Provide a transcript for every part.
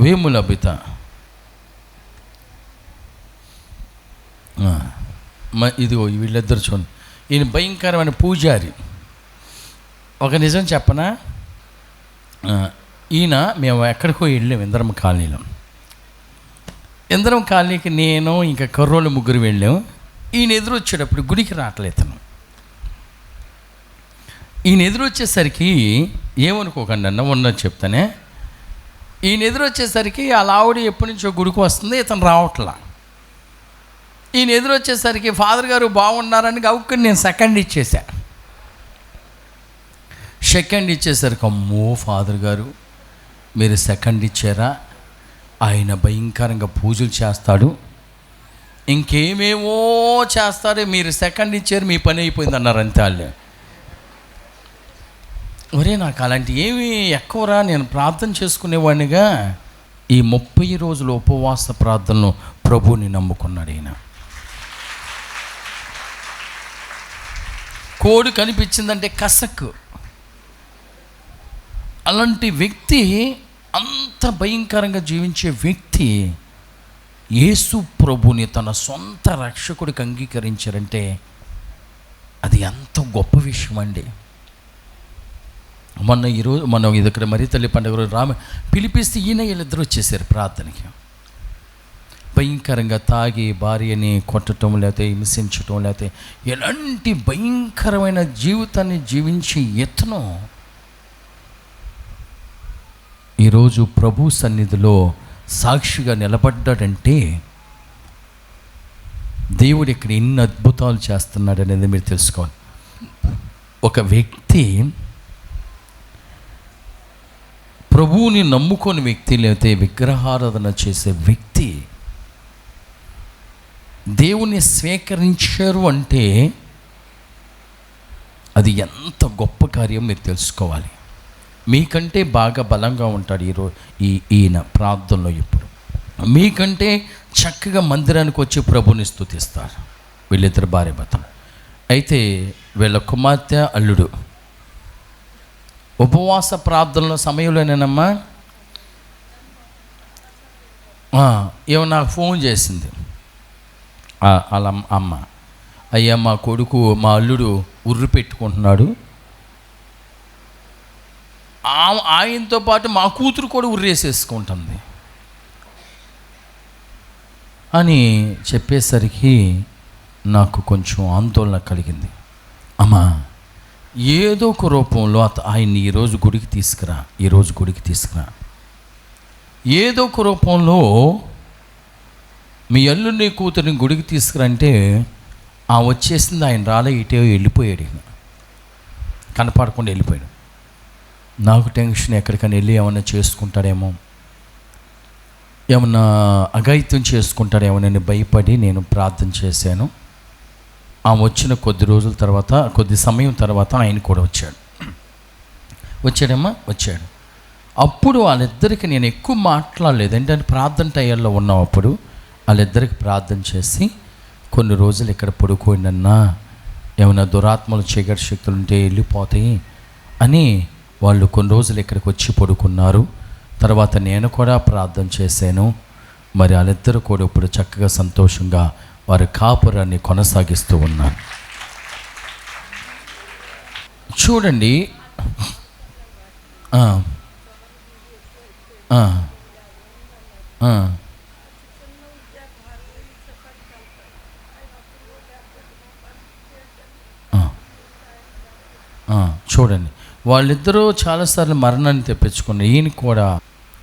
వేముల బిత ఇదిగో వీళ్ళిద్దరు చూడండి. ఈయన భయంకరమైన పూజారి. ఒక నిజం చెప్పనా? ఈయన మేము ఎక్కడికో వెళ్ళాం ఇంద్రమ్మ కాలనీలో. ఇందరం కాలనీకి నేను ఇంకా కర్రోళ్ళు ముగ్గురు వెళ్ళాం. ఈయన ఎదురు వచ్చేటప్పుడు గుడికి రావట్లేదు ఈయన ఎదురు వచ్చేసరికి ఏమనుకోకండి అన్న ఉన్నది చెప్తానే. ఈయన ఎదురు వచ్చేసరికి ఆ లావుడి ఎప్పటి నుంచో గుడికి వస్తుంది ఇతను రావట్లా. ఈయన ఎదురు వచ్చేసరికి ఫాదర్ గారు బాగున్నారని గౌక్కుని నేను సెకండ్ ఇచ్చేసా. సెకండ్ ఇచ్చేసరికి అమ్మో ఫాదర్ గారు మీరు సెకండ్ ఇచ్చారా? ఆయన భయంకరంగా పూజలు చేస్తాడు. ఇంకేమేమో చేస్తారు మీరు సెకండ్ ఇచ్చారు మీ పని అయిపోయింది అన్నారు అంతే వాళ్ళు. ఒరే నాకు అలాంటి ఏమి ఎక్కువరా నేను ప్రార్థన చేసుకునేవాడినిగా. ఈ ముప్పై రోజుల ఉపవాస ప్రార్థనలో ప్రభువుని నమ్ముకున్నాడు ఈయన. కోడి కనిపించిందంటే కసక్ అలాంటి వ్యక్తి అంత భయంకరంగా జీవించే వ్యక్తి యేసు ప్రభుని తన సొంత రక్షకుడికి అంగీకరించారంటే అది ఎంత గొప్ప విషయం అండి మొన్న ఈరోజు మనం ఇక్కడ మరి తల్లి పండుగ రోజు రామ పిలిపిస్తే ఈయన వీళ్ళిద్దరు వచ్చేసారు ప్రార్థనకి. భయంకరంగా తాగి భార్యని కొట్టడం లేకపోతే హింసించడం లేకపోతే ఎలాంటి భయంకరమైన జీవితాన్ని జీవించే యత్నం. ఈరోజు ప్రభు సన్నిధిలో సాక్షిగా నిలబడ్డాడంటే దేవుడు ఇక్కడ ఎన్ని అద్భుతాలు చేస్తున్నాడు అనేది మీరు తెలుసుకోవాలి. ఒక వ్యక్తి ప్రభువుని నమ్ముకొని వ్యక్తి లేకపోతే విగ్రహారాధన చేసే వ్యక్తి దేవుని స్వీకరించారు అంటే అది ఎంత గొప్ప కార్యం మీరు తెలుసుకోవాలి. మీకంటే బాగా బలంగా ఉంటాడు ఈరోజు ఈ ఈయన ప్రార్థనలో ఇప్పుడు మీకంటే చక్కగా మందిరానికి వచ్చి ప్రభుని స్తుతిస్తారు వీళ్ళిద్దరు భార్య భర్తలు. అయితే వీళ్ళ కుమార్తె అల్లుడు ఉపవాస ప్రార్థనల సమయంలోనేనమ్మా నేనమ్మా ఏమో నాకు ఫోన్ చేసింది. అలా వాళ్ళ అమ్మ- అయ్యా మా కొడుకు మా అల్లుడు ఉర్రు పెట్టుకుంటున్నాడు. ఆ- ఆయనతో పాటు మా కూతురు కూడా ఉర్రేసేసుకుంటుంది అని చెప్పేసరికి నాకు కొంచెం ఆందోళన కలిగింది. అమ్మా ఏదో ఒక రూపంలో అత ఆయన్ని ఈరోజు గుడికి తీసుకురా ఈరోజు గుడికి తీసుకురా. ఏదో ఒక రూపంలో మీ అల్లుని కూతురిని గుడికి తీసుకురంటే ఆ వచ్చేసింది ఆయన రాలే ఇటే వెళ్ళిపోయాడు ఈయన. కనపడకుండా వెళ్ళిపోయాడు. నాకు టెన్షన్ ఎక్కడికైనా వెళ్ళి ఏమన్నా చేసుకుంటాడేమో ఏమన్నా అఘాయిత్యం చేసుకుంటాడేమో నేను భయపడి నేను ప్రార్థన చేశాను. ఆమె వచ్చిన కొద్ది రోజుల తర్వాత కొద్ది సమయం తర్వాత ఆయన కూడా వచ్చాడు. వచ్చాడమ్మా? వచ్చాడు. అప్పుడు వాళ్ళిద్దరికి నేను ఎక్కువ మాట్లాడలేదు. ఏంటంటే ప్రార్థన టైర్లో ఉన్నాం అప్పుడు. వాళ్ళిద్దరికి ప్రార్థన చేసి కొన్ని రోజులు ఇక్కడ పడుకోండన్నా ఏమైనా దురాత్మలు చీకటి శక్తులు ఉంటే వెళ్ళిపోతాయి అని వాళ్ళు కొన్ని రోజులు ఇక్కడికి వచ్చి పడుకున్నారు. తర్వాత నేను కూడా ప్రార్థన చేశాను. మరి వాళ్ళిద్దరు కూడా ఇప్పుడు చక్కగా సంతోషంగా వారి కాపురాన్ని కొనసాగిస్తూ ఉన్నాను. చూడండి. చూడండి. వాళ్ళిద్దరూ చాలాసార్లు మరణాన్ని తెప్పించుకున్నారు. ఈయన కూడా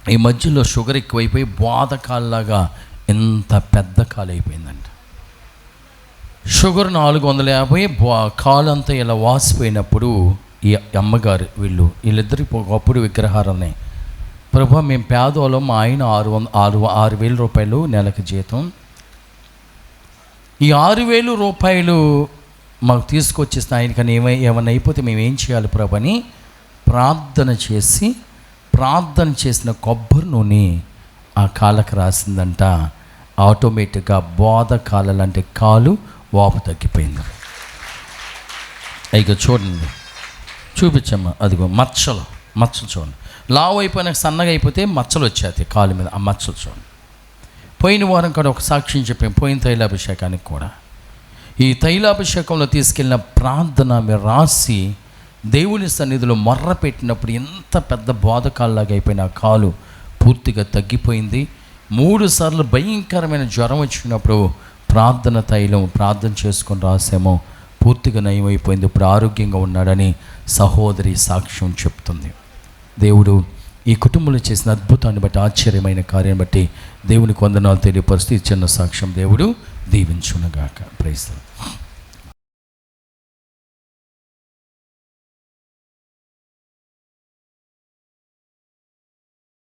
ఈ మధ్యలో షుగర్ ఎక్కువైపోయి బాధకాల్లాగా ఎంత పెద్ద కాలు అయిపోయిందంట షుగర్ నాలుగు వందల యాభై బా- కాలు అంతా ఇలా వాసిపోయినప్పుడు ఈ అమ్మగారు వీళ్ళు వీళ్ళిద్దరు ఒకప్పుడు విగ్రహారాన్ని ప్రభా మేము పేదోళం మా ఆయన ఆరు వంద ఆరు ఆరు వేల రూపాయలు నెలకు జీతం. ఈ ఆరు వేలు రూపాయలు మాకు తీసుకొచ్చేసిన ఆయనకని ఏమై ఏమైనా అయిపోతే మేము ఏం చేయాలి ప్రభు అని ప్రార్థన చేసి ప్రార్థన చేసిన కొబ్బరి నూనె ఆ కాళ్ళకు రాసిందంట. ఆటోమేటిక్గా బోధ కాళ్ళ అంటే కాలు వాపు తగ్గిపోయింది. ఇక చూడండి. చూపించమ్మా అదిగో మచ్చలు మచ్చలు చూడండి. లావు అయిపోయిన సన్నగా అయిపోతే మచ్చలు వచ్చేది కాలు మీద ఆ మచ్చలు చూడండి. పోయిన వారం కూడా ఒక సాక్ష్యం చెప్పాం పోయిన తైలాభిషేకానికి కూడా. ఈ తైలాభిషేకంలో తీసుకెళ్ళిన ప్రార్థన మీరు రాసి దేవుని సన్నిధిలో మొర్ర పెట్టినప్పుడు ఎంత పెద్ద బోధకాల్లాగా అయిపోయిన ఆ కాలు పూర్తిగా తగ్గిపోయింది. మూడు సార్లు భయంకరమైన జ్వరం వచ్చినప్పుడు ప్రార్థన తైలం ప్రార్థన చేసుకొని రాసామో పూర్తిగా నయమైపోయింది. ఇప్పుడు ఆరోగ్యంగా ఉన్నాడని సహోదరి సాక్ష్యం చెప్తుంది. దేవుడు ఈ కుటుంబంలో చేసిన అద్భుతాన్ని బట్టి ఆశ్చర్యమైన కార్యాన్ని బట్టి దేవుని వందనాలు తెలియపరుస్తూ ఈ చిన్న సాక్ష్యం దేవుడు దీవించునగాక. ప్రైజ్